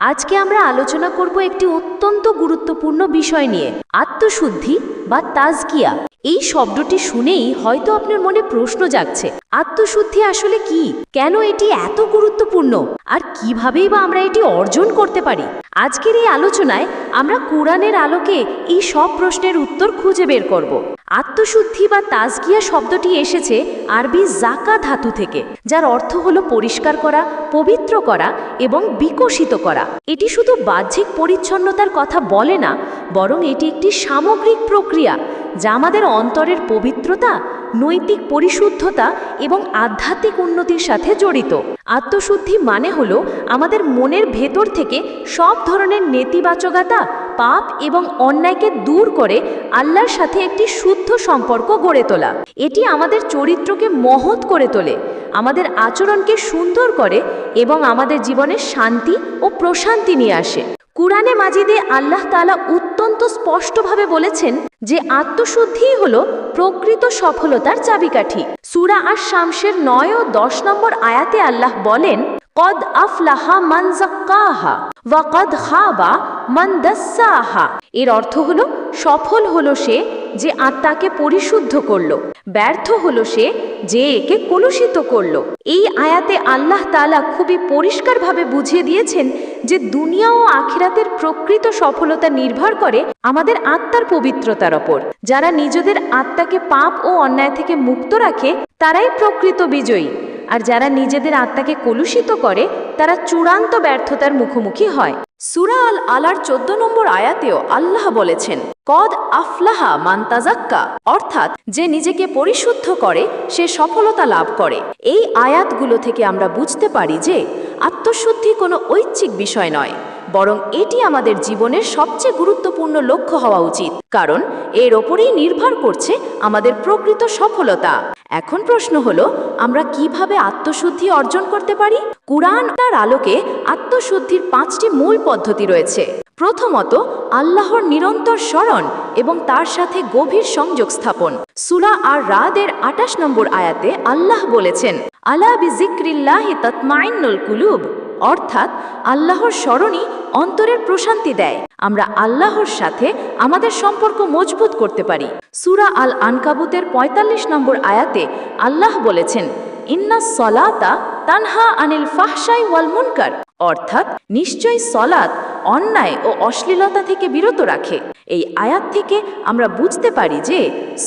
আজকে আমরা আলোচনা করব একটি অত্যন্ত গুরুত্বপূর্ণ বিষয় নিয়ে আত্মশুদ্ধি বা তাজকিয়া। এই শব্দটি শুনেই হয়তো আপনার মনে প্রশ্ন জাগছে, আত্মশুদ্ধি আসলে কি? কেন এটি এত গুরুত্বপূর্ণ? আর কিভাবেই বা আমরা এটি অর্জন করতে পারি? আজকের এই আলোচনায় আমরা কোরআনের আলোকে এই সব প্রশ্নের উত্তর খুঁজে বের করব। আত্মশুদ্ধি বা তাজকিয়া শব্দটি এসেছে আরবি জাকা ধাতু থেকে, যার অর্থ হলো পরিষ্কার করা, পবিত্র করা এবং বিকশিত করা। এটি শুধু বাহ্যিক পরিচ্ছন্নতার কথা বলে না, বরং এটি একটি সামগ্রিক প্রক্রিয়া যা আমাদের অন্তরের পবিত্রতা, নৈতিক পরিশুদ্ধতা এবং আধ্যাত্মিক উন্নতির সাথে জড়িত। আত্মশুদ্ধি মানে হলো আমাদের মনের ভেতর থেকে সব ধরনের নেতিবাচকতা, পাপ এবং অন্যায়কে দূর করে আল্লাহর সাথে একটি শুদ্ধ সম্পর্ক গড়ে তোলা। এটি আমাদের চরিত্রকে মহৎ করে তোলে, আমাদের আচরণকে সুন্দর করে এবং আমাদের জীবনে শান্তি ও প্রশান্তি নিয়ে আসে। কুরআনে মাজিদে আল্লাহ অত্যন্ত স্পষ্টভাবে বলেছেন যে আত্মশুদ্ধিই হলো প্রকৃত সফলতার চাবিকাঠি। সূরা আর শামসের নয় ও দশ নম্বর আয়াতে আল্লাহ বলেন, কদ আফলাহা মান জাক্কাহা ওয়া কদ খাবা মান দাস্সাহা এর অর্থ হলো, সফল হলো সে যে আত্মাকে পরিশুদ্ধ করল, ব্যর্থ হলো সে যে একে কলুষিত করল। এই আয়াতে আল্লাহ তাআলা খুবই পরিষ্কারভাবে বুঝিয়ে দিয়েছেন যে দুনিয়া ও আখিরাতের প্রকৃত সফলতা নির্ভর করে আমাদের আত্মার পবিত্রতার ওপর। যারা নিজেদের আত্মাকে পাপ ও অন্যায় থেকে মুক্ত রাখে, তারাই প্রকৃত বিজয়ী। আর যারা নিজেদের আত্মাকে কলুষিত করে, তারা চূড়ান্ত ব্যর্থতার মুখোমুখি হয়। সুরা আল আলার চোদ্দ নম্বর আয়াতেও আল্লাহ বলেছেন, কদ আফলাহা মান্তাজাক্কা অর্থাৎ যে নিজেকে পরিশুদ্ধ করে, সে সফলতা লাভ করে। এই আয়াতগুলো থেকে আমরা বুঝতে পারি যে, আত্মশুদ্ধি কোনো ঐচ্ছিক বিষয় নয়। বরং এটি আমাদের জীবনের সবচেয়ে গুরুত্বপূর্ণ লক্ষ্য হওয়া উচিত। কারণ এর ওপরেই নির্ভর করছে আমাদের প্রকৃত সফলতা। এখন প্রশ্ন হলো, আমরা কীভাবে আত্মশুদ্ধি অর্জন করতে পারি? কুরআন তার আলোকে আত্মশুদ্ধির পাঁচটি মূল পদ্ধতি রয়েছে। প্রথমত, আল্লাহর নিরন্তর স্মরণ এবং তার সাথে গভীর সংযোগ স্থাপন। সুরা আর রাদের আটাশ নম্বর আয়াতে আল্লাহ বলেছেন, আলা বিজিক্রিল্লাহি তৎমাইন্নুল কুলুব। অর্থাৎ আল্লাহর স্মরণই অন্তরের প্রশান্তি দেয়। আমরা আল্লাহর সাথে আমাদের সম্পর্ক মজবুত করতে পারি। সুরা আল আনকাবুতের ৪৫ নম্বর আয়াতে আল্লাহ বলেছেন ইন্না সলাতা তানহা আনিল ফাহসাই ওয়াল মুনকার, অর্থাৎ নিশ্চয় সলাত অন্যায় ও অশ্লীলতা থেকে বিরত রাখে। এই আয়াত থেকে আমরা বুঝতে পারি যে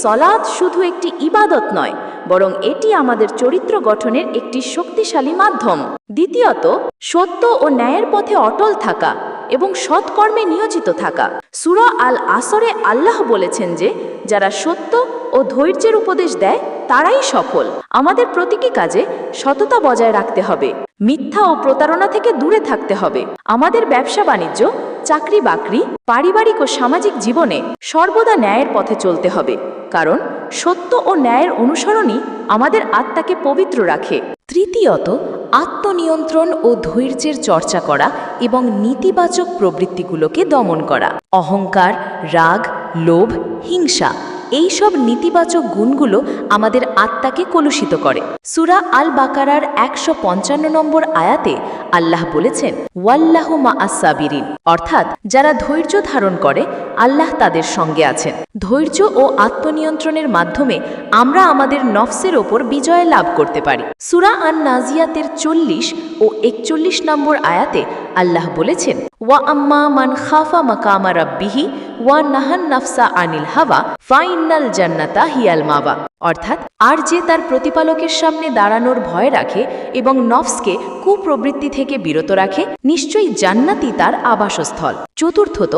সলাদ শুধু একটি ইবাদত নয়, বরং এটি আমাদের চরিত্র গঠনের একটি শক্তিশালী মাধ্যম। দ্বিতীয়ত, সত্য ও ন্যায়ের পথে অটল থাকা এবং সৎকর্মে নিয়োজিত থাকা। সুরা আল আসরে আল্লাহ বলেছেন যে, যারা সত্য ও ধৈর্যের উপদেশ দেয়, তারাই সফল। আমাদের প্রতিটি কাজে সততা বজায় রাখতে হবে। মিথ্যা ও প্রতারণা থেকে দূরে থাকতে হবে। আমাদের ব্যবসা বাণিজ্য, চাকরি বাকরি, পারিবারিক ও সামাজিক জীবনে সর্বদা ন্যায়ের পথে চলতে হবে। কারণ, সত্য ও ন্যায়ের অনুসরণই আমাদের আত্মাকে পবিত্র রাখে। তৃতীয়ত আত্মনিয়ন্ত্রণ ও ধৈর্যের চর্চা করা এবং নেতিবাচক প্রবৃত্তিগুলোকে দমন করা। অহংকার রাগ লোভ হিংসা এই সব নেতিবাচক গুণগুলো আমাদের আত্মাকে কলুষিত করে। সুরা আল বাকারার একশো পঞ্চান্ন নম্বর আয়াতে আল্লাহ বলেছেন, ওয়াল্লাহ মা আসাবিরিন অর্থাৎ যারা ধৈর্য ধারণ করে, আল্লাহ তাদের সঙ্গে আছেন। ধৈর্য ও আত্মনিয়ন্ত্রণের মাধ্যমে আমরা আমাদের নফসের ওপর বিজয় লাভ করতে পারি। সুরা আন নাজিয়াতের চল্লিশ ও একচল্লিশ নম্বর আয়াতে আল্লাহ বলেছেন, ওয়া আম্মা মান খাফা মাকামা রাব্বিহি ওয়া নাহান নাফসা আনিল হাওয়া, ফাইনাল জান্নাতা হিয়াল মাওয়া। অর্থাৎ, আর যে তার প্রতিপালকের সামনে দাঁড়ানোর ভয় রাখে এবং নফসকে কুপ্রবৃত্তি থেকে বিরত রাখে, নিশ্চয়ই জান্নাতি তার আবাসস্থল। চতুর্থত,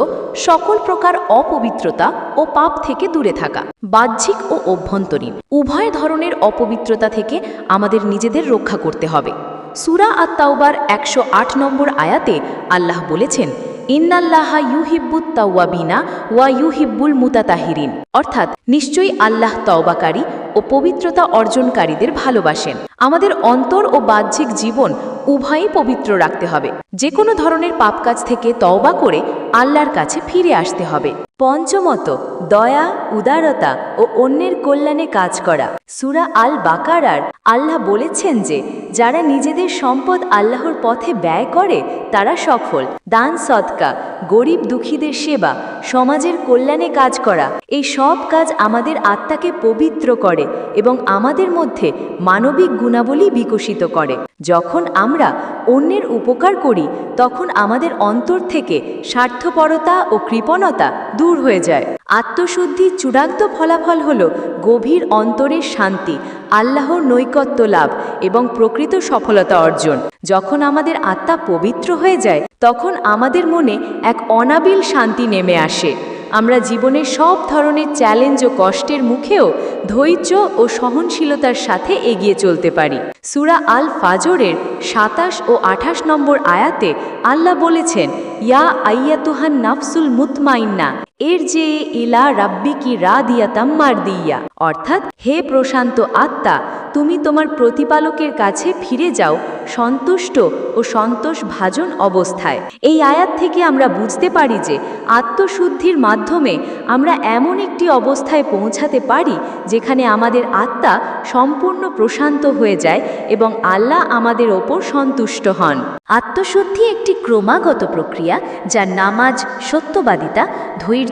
সকল প্রকার অপবিত্রতা ও পাপ থেকে দূরে থাকা, বাহ্যিক ও অভ্যন্তরীণ। উভয় ধরনের অপবিত্রতা থেকে আমাদের নিজেদের রক্ষা করতে হবে। সুরা আত তাওবার একশো আট নম্বর আয়াতে আল্লাহ বলেছেন ইন্নাল্লাহা ইউহিব্বুত তাওয়াবিনা ওয়া ইউহিব্বুল মুতাতাহিরিন। অর্থাৎ নিশ্চয়ই আল্লাহ তওবাকারী ও পবিত্রতা অর্জনকারীদের ভালোবাসেন। আমাদের অন্তর ও বাহ্যিক জীবন উভয়ই পবিত্র রাখতে হবে। যে কোনো ধরনের পাপ কাজ থেকে তওবা করে আল্লাহর কাছে ফিরে আসতে হবে। পঞ্চমত, দয়া, উদারতা ও অন্যের কল্যাণে কাজ করা। সুরা আল বাকারার আল্লাহ বলেছেন যে, যারা নিজেদের সম্পদ আল্লাহর পথে ব্যয় করে, তারা সফল। দান সৎকা গরিব দুঃখীদের সেবা, সমাজের কল্যাণে কাজ করা। এই সব কাজ আমাদের আত্মাকে পবিত্র করে। এবং আমাদের মধ্যে মানবিক গুণাবলী বিকশিত করে। যখন আমরা অন্যের উপকার করি, তখন আমাদের অন্তর থেকে স্বার্থপরতা ও কৃপণতা দূর হয়ে যায়। আত্মশুদ্ধির চূড়ান্ত ফলাফল হল গভীর অন্তরের শান্তি, আল্লাহর নৈকত্য লাভ এবং প্রকৃত সফলতা অর্জন। যখন আমাদের আত্মা পবিত্র হয়ে যায়, তখন আমাদের মনে এক অনাবিল শান্তি নেমে আসে। আমরা জীবনের সব ধরনের চ্যালেঞ্জ ও কষ্টের মুখেও ধৈর্য ও সহনশীলতার সাথে এগিয়ে চলতে পারি। সুরা আল ফাজরের সাতাশ ও আঠাশ নম্বর আয়াতে আল্লাহ বলেছেন, ইয়া আইয়াতুহান নাফসুল মুতমাইন্না এর যে ইলা রাব্বি কি রা দিয়া তাম্মার দিয়া অর্থাৎ, হে প্রশান্ত আত্মা, তুমি তোমার প্রতিপালকের কাছে ফিরে যাও, সন্তুষ্ট ও সন্তোষ ভাজন অবস্থায়। এই আয়াত থেকে আমরা বুঝতে পারি যে, আত্মশুদ্ধির মাধ্যমে আমরা এমন একটি অবস্থায় পৌঁছাতে পারি, যেখানে আমাদের আত্মা সম্পূর্ণ প্রশান্ত হয়ে যায় এবং আল্লাহ আমাদের ওপর সন্তুষ্ট হন। আত্মশুদ্ধি একটি ক্রমাগত প্রক্রিয়া, যা নামাজ, সত্যবাদিতা, ধৈর্য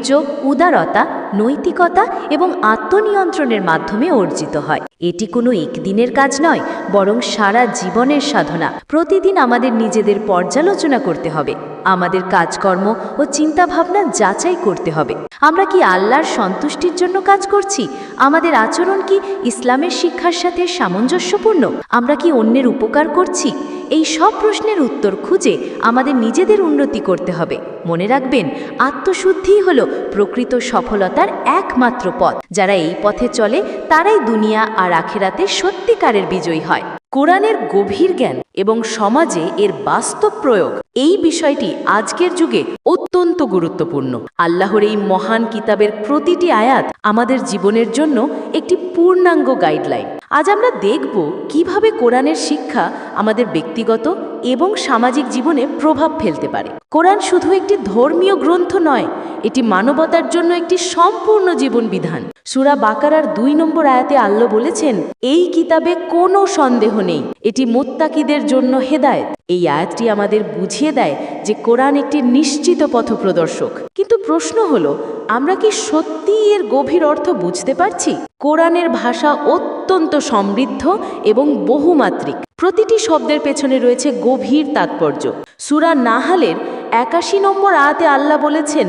উদারতা, নৈতিকতা এবং আত্মনিয়ন্ত্রণের মাধ্যমে অর্জিত হয়। এটি কোনো একদিনের কাজ নয়, বরং সারা জীবনের সাধনা। প্রতিদিন আমাদের নিজেদের পর্যালোচনা করতে হবে। আমাদের কাজকর্ম ও চিন্তাভাবনা যাচাই করতে হবে। আমরা কি আল্লাহর সন্তুষ্টির জন্য কাজ করছি? আমাদের আচরণ কি ইসলামের শিক্ষার সাথে সামঞ্জস্যপূর্ণ? আমরা কি অন্যের উপকার করছি? এই সব প্রশ্নের উত্তর খুঁজে আমাদের নিজেদের উন্নতি করতে হবে। মনে রাখবেন, আত্মশুদ্ধিই হল প্রকৃত সফলতার একমাত্র পথ। যারা এই পথে চলে, তারাই দুনিয়া আর আখেরাতে সত্যিকারের বিজয়ী হয়। কোরআনের গভীর জ্ঞান এবং সমাজে এর বাস্তব প্রয়োগ। এই বিষয়টি আজকের যুগে অত্যন্ত গুরুত্বপূর্ণ। আল্লাহর এই মহান কিতাবের প্রতিটি আয়াত আমাদের জীবনের জন্য একটি পূর্ণাঙ্গ গাইডলাইন। আজ আমরা দেখব কীভাবে কোরআনের শিক্ষা আমাদের ব্যক্তিগত এবং সামাজিক জীবনে প্রভাব ফেলতে পারে। কোরআন শুধু একটি ধর্মীয় গ্রন্থ নয়, এটি মানবতার জন্য একটি সম্পূর্ণ জীবন বিধান। সুরা বাকারার দুই নম্বর আয়াতে আল্লাহ বলেছেন, এই কিতাবে কোনো সন্দেহ নেই, এটি মোত্তাকিদের জন্য হেদায়ত। এই আয়াতটি আমাদের বুঝিয়ে দেয় যে কোরআন একটি নিশ্চিত পথপ্রদর্শক। কিন্তু প্রশ্ন হলো, আমরা কি সত্যি এর গভীর অর্থ বুঝতে পারছি? কোরআনের ভাষা অত্যন্ত সমৃদ্ধ এবং বহুমাত্রিক। প্রতিটি শব্দের পেছনে রয়েছে গভীর তাৎপর্য। সুরা নাহালের একাশি নম্বর আয়াতে আল্লাহ বলেছেন,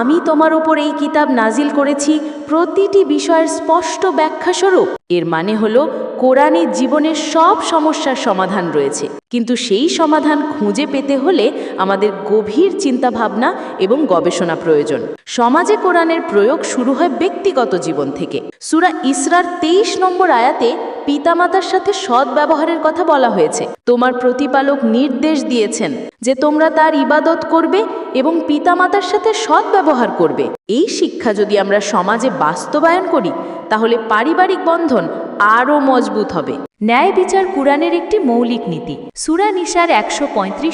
আমি তোমার ওপর এই কিতাব নাজিল করেছি প্রতিটি বিষয়ের স্পষ্ট ব্যাখ্যাস্বরূপ। এর মানে হলো, কোরআনে জীবনের সব সমস্যার সমাধান রয়েছে। কিন্তু সেই সমাধান খুঁজে পেতে হলে আমাদের গভীর চিন্তাভাবনা এবং গবেষণা প্রয়োজন। সমাজে কোরআনের প্রয়োগ শুরু হয় ব্যক্তিগত জীবন থেকে। সুরা ইসরার তেইশ নম্বর আয়াতে পিতামাতার সাথে সৎ ব্যবহারের কথা বলা হয়েছে। তোমার প্রতিপালক নির্দেশ দিয়েছেন যে তোমরা তার ইবাদত করবে এবং পিতামাতার সাথে সৎ ব্যবহার করবে। এই শিক্ষা যদি আমরা সমাজে বাস্তবায়ন করি, তাহলে পারিবারিক বন্ধন আরও মজবুত হবে। ন্যায় বিচার কুরআনের একটি মৌলিক নীতি। সুরা নিসার একশো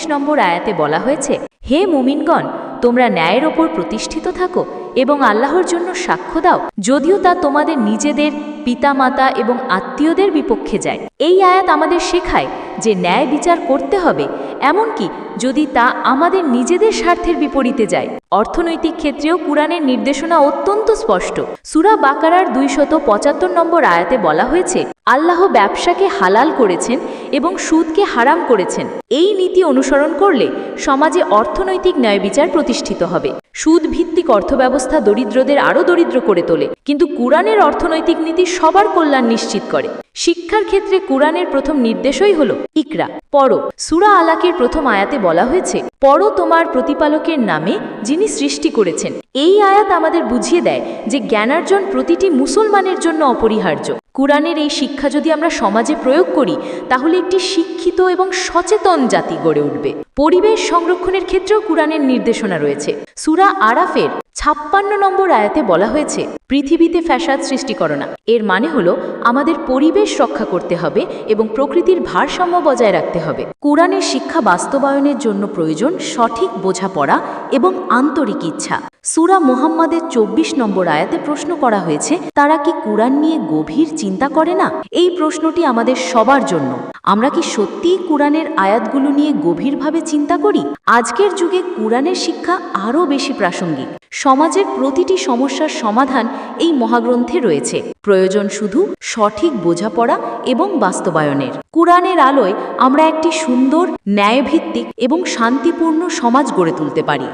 নম্বর আয়াতে বলা হয়েছে, হে মুমিনগণ, তোমরা ন্যায়ের ওপর প্রতিষ্ঠিত থাকো এবং আল্লাহর জন্য সাক্ষ্য দাও, যদিও তা তোমাদের নিজেদের পিতামাতা এবং আত্মীয়দের বিপক্ষে যায়। এই আয়াত আমাদের শেখায় যে ন্যায় বিচার করতে হবে, এমনকি যদি তা আমাদের নিজেদের স্বার্থের বিপরীতে যায়। অর্থনৈতিক ক্ষেত্রেও কুরআনের নির্দেশনা অত্যন্ত স্পষ্ট। সুরা বাকারার দুইশত পঁচাত্তর নম্বর আয়াতে বলা হয়েছে, আল্লাহ ব্যবসাকে হালাল করেছেন এবং সুদকে হারাম করেছেন। এই নীতি অনুসরণ করলে সমাজে অর্থনৈতিক ন্যায় বিচার প্রতিষ্ঠিত হবে। সুদ ভিত্তিক অর্থব্যবস্থা দরিদ্রদের আরও দরিদ্র করে তোলে, কিন্তু কুরআনের অর্থনৈতিক নীতি সবার কল্যাণ নিশ্চিত করে। শিক্ষার ক্ষেত্রে কুরআনের প্রথম নির্দেশই হল ইকরা, পড়ো। সুরা আলাকের প্রথম আয়াতে বলা হয়েছে, পড়ো তোমার প্রতিপালকের নামে যিনি সৃষ্টি করেছেন। এই আয়াত আমাদের বুঝিয়ে দেয় যে জ্ঞানার্জন প্রতিটি মুসলমানের জন্য অপরিহার্য। কোরআনের এই শিক্ষা যদি আমরা সমাজে প্রয়োগ করি, তাহলে একটি শিক্ষিত এবং সচেতন জাতি গড়ে উঠবে। পরিবেশ সংরক্ষণের ক্ষেত্রেও কোরআনের নির্দেশনা রয়েছে। সুরা আরাফের ছাপ্পান্ন নম্বর আয়াতে বলা হয়েছে, পৃথিবীতে ফ্যাসাদ সৃষ্টি করো না। এর মানে হলো, আমাদের পরিবেশ রক্ষা করতে হবে এবং প্রকৃতির ভারসাম্য বজায় রাখতে হবে। কোরআনের শিক্ষা বাস্তবায়নের জন্য প্রয়োজন সঠিক বোঝাপড়া এবং আন্তরিক ইচ্ছা। সুরা মোহাম্মদের চব্বিশ নম্বর আয়াতে প্রশ্ন করা হয়েছে, তারা কি কোরআন নিয়ে গভীর চিন্তা করে না? এই প্রশ্নটি আমাদের সবার জন্য। আমরা কি সত্যিই কোরআনের আয়াতগুলো নিয়ে গভীরভাবে চিন্তা করি? আজকের যুগে কোরআনের শিক্ষা আরও বেশি প্রাসঙ্গিক। সমাজের প্রতিটি সমস্যার সমাধান এই মহাগ্রন্থে রয়েছে। প্রয়োজন শুধু সঠিক বোঝাপড়া এবং বাস্তবায়নের। কোরআনের আলোয় আমরা একটি সুন্দর, ন্যায়ভিত্তিক এবং শান্তিপূর্ণ সমাজ গড়ে তুলতে পারি।